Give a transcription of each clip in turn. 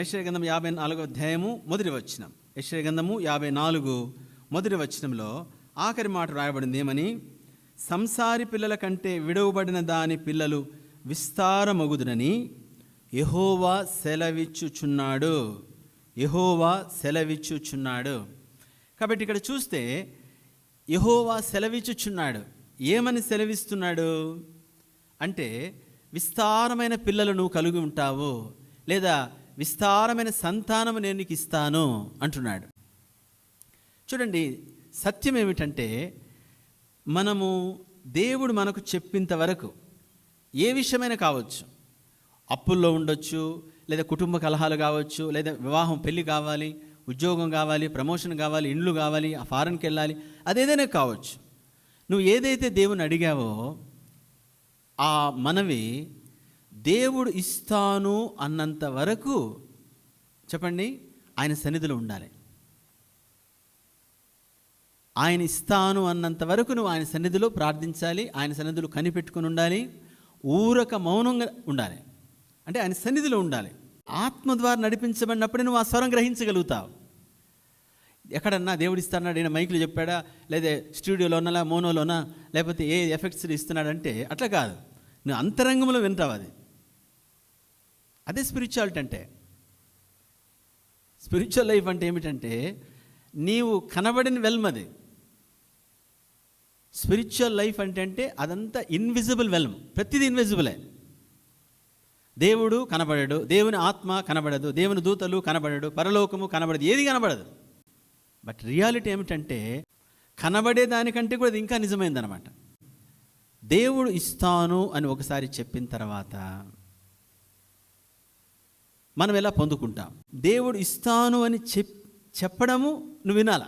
యశ్వగంధం యాభై నాలుగో అధ్యాయము మొదటి వచనం. యశ్వగంధము యాభై నాలుగు మొదటి వచనంలో ఆఖరి మాట రాయబడింది ఏమని? సంసారి పిల్లల కంటే విడవబడిన దాని పిల్లలు విస్తారమగుదునని యహోవా సెలవిచ్చుచున్నాడు. యహోవా సెలవిచ్చుచున్నాడు. కాబట్టి ఇక్కడ చూస్తే యహోవా సెలవిచ్చుచున్నాడు. ఏమని సెలవిస్తున్నాడు? అంటే విస్తారమైన పిల్లలు నువ్వు కలిగి ఉంటావు. లేదా విస్తారమైన సంతానం నేను నీకు ఇస్తాను అంటున్నాడు. చూడండి సత్యం ఏమిటంటే మనము దేవుడు మనకు చెప్పేంత వరకు ఏ విషయమైనా కావచ్చు. అప్పుల్లో ఉండొచ్చు లేదా కుటుంబ కలహాలు కావచ్చు లేదా వివాహం పెళ్ళి కావాలి ఉద్యోగం కావాలి ప్రమోషన్ కావాలి ఇండ్లు కావాలి ఆ ఫారెన్కి వెళ్ళాలి అదేదైనా కావచ్చు. నువ్వు ఏదైతే దేవుని అడిగావో ఆ మనవి దేవుడు ఇస్తాను అన్నంత వరకు చెప్పండి ఆయన సన్నిధిలో ఉండాలి. ఆయన ఇస్తాను అన్నంత వరకు నువ్వు ఆయన సన్నిధిలో ప్రార్థించాలి ఆయన సన్నిధిలో కనిపెట్టుకుని ఉండాలి ఊరక మౌనంగా ఉండాలి. అంటే ఆయన సన్నిధిలో ఉండాలి. ఆత్మ ద్వారా నడిపించబడినప్పుడే నువ్వు ఆ స్వరం గ్రహించగలుగుతావు. ఎక్కడన్నా దేవుడు ఇస్తాడు? ఈయన మైకులు చెప్పాడా? లేదా స్టూడియోలోనా మోనోలోనా లేకపోతే ఏ ఎఫెక్ట్స్ ఇస్తున్నాడంటే అట్లా కాదు. నువ్వు అంతరంగంలో వింటావు అది. అదే స్పిరిచువాలిటీ అంటే. స్పిరిచువల్ లైఫ్ అంటే ఏమిటంటే నీవు కనబడిన వెల్మ్ అది. స్పిరిచువల్ లైఫ్ అంటే అంటే అదంతా ఇన్విజిబుల్ వెల్మ్. ప్రతిదీ ఇన్విజిబులే దేవుడు కనబడడు దేవుని ఆత్మ కనబడదు దేవుని దూతలు కనబడడు పరలోకము కనబడదు ఏది కనబడదు. బట్ రియాలిటీ ఏమిటంటే కనబడే దానికంటే కూడా అది ఇంకా నిజమైందనమాట దేవుడు ఇస్తాను అని ఒకసారి చెప్పిన తర్వాత మనం ఎలా పొందుకుంటాం? దేవుడు ఇస్తాను అని చెప్ చెప్పడము నువ్వు వినాలా?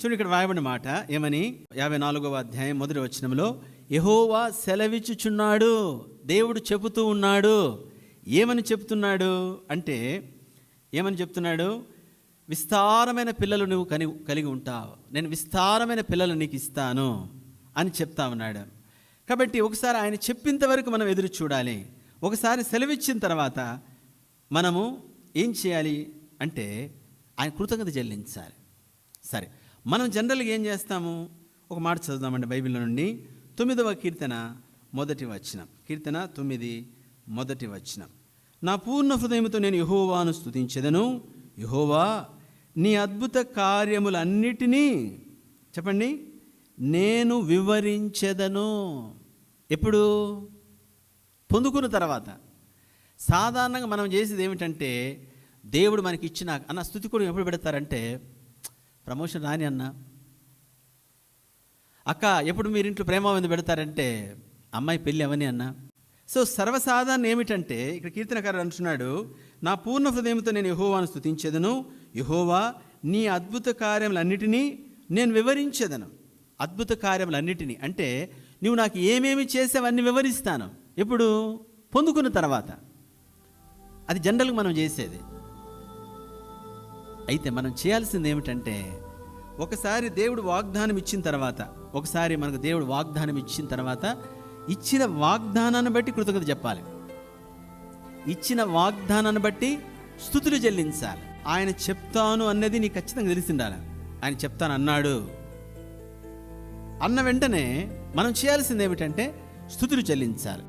చూడు ఇక్కడ రాయబడిన మాట ఏమని? యాభై నాలుగవ అధ్యాయం మొదటి వచనంలో యహోవా సెలవిచ్చుచున్నాడు దేవుడు చెబుతూ ఉన్నాడు. ఏమని చెప్తున్నాడు అంటే ఏమని చెప్తున్నాడు విస్తారమైన పిల్లలు నువ్వు కని కలిగి ఉంటావు. నేను విస్తారమైన పిల్లలు నీకు ఇస్తాను అని చెప్తా ఉన్నాడు. కాబట్టి ఒకసారి ఆయన చెప్పినంత వరకు మనం ఎదురు చూడాలి. ఒకసారి సెలవిచ్చిన తర్వాత మనము ఏం చేయాలి అంటే ఆయన కృతజ్ఞత చెల్లించాలి. సరే మనం జనరల్గా ఏం చేస్తాము? ఒక మాట చదువుదామండి బైబిల్లో నుండి. తొమ్మిదవ కీర్తన మొదటి వచనం. కీర్తన తొమ్మిది మొదటి వచనం. నా పూర్ణ హృదయంతో నేను యహోవాను స్తుతించెదను. యహోవా నీ అద్భుత కార్యములన్నిటినీ చెప్పండి నేను వివరించెదను. ఎప్పుడు? పొందుకున్న తర్వాత. సాధారణంగా మనం చేసేది ఏమిటంటే దేవుడు మనకి ఇచ్చిన అన్న స్థుతి కూడా ఎప్పుడు పెడతారంటే ప్రమోషన్ రాని అన్న. అక్క ఎప్పుడు మీరు ఇంట్లో ప్రేమ మీద పెడతారంటే అమ్మాయి పెళ్ళి అవని అన్న. సో సర్వసాధారణ ఏమిటంటే ఇక్కడ కీర్తనకారు అంటున్నాడు నా పూర్ణ హృదయంతో నేను యహోవాను స్థుతించేదను యహోవా నీ అద్భుత కార్యములన్నిటినీ నేను వివరించేదను. అద్భుత కార్యములన్నిటినీ. అంటే నువ్వు నాకు ఏమేమి చేసావన్నీ వివరిస్తాను. ఎప్పుడు? పొందుకున్న తర్వాత. అది జనరల్గా మనం చేసేది. అయితే మనం చేయాల్సింది ఏమిటంటే ఒకసారి దేవుడు వాగ్దానం ఇచ్చిన తర్వాత ఒకసారి మనకు దేవుడు వాగ్దానం ఇచ్చిన తర్వాత ఇచ్చిన వాగ్దానాన్ని బట్టి కృతజ్ఞత చెప్పాలి. ఇచ్చిన వాగ్దానాన్ని బట్టి స్థుతులు చెల్లించాలి. ఆయన చెప్తాను అన్నది నీకు ఖచ్చితంగా తెలిసిండాలి. ఆయన చెప్తాను అన్నాడు. అన్న వెంటనే మనం చేయాల్సింది ఏమిటంటే స్థుతులు చెల్లించాలి.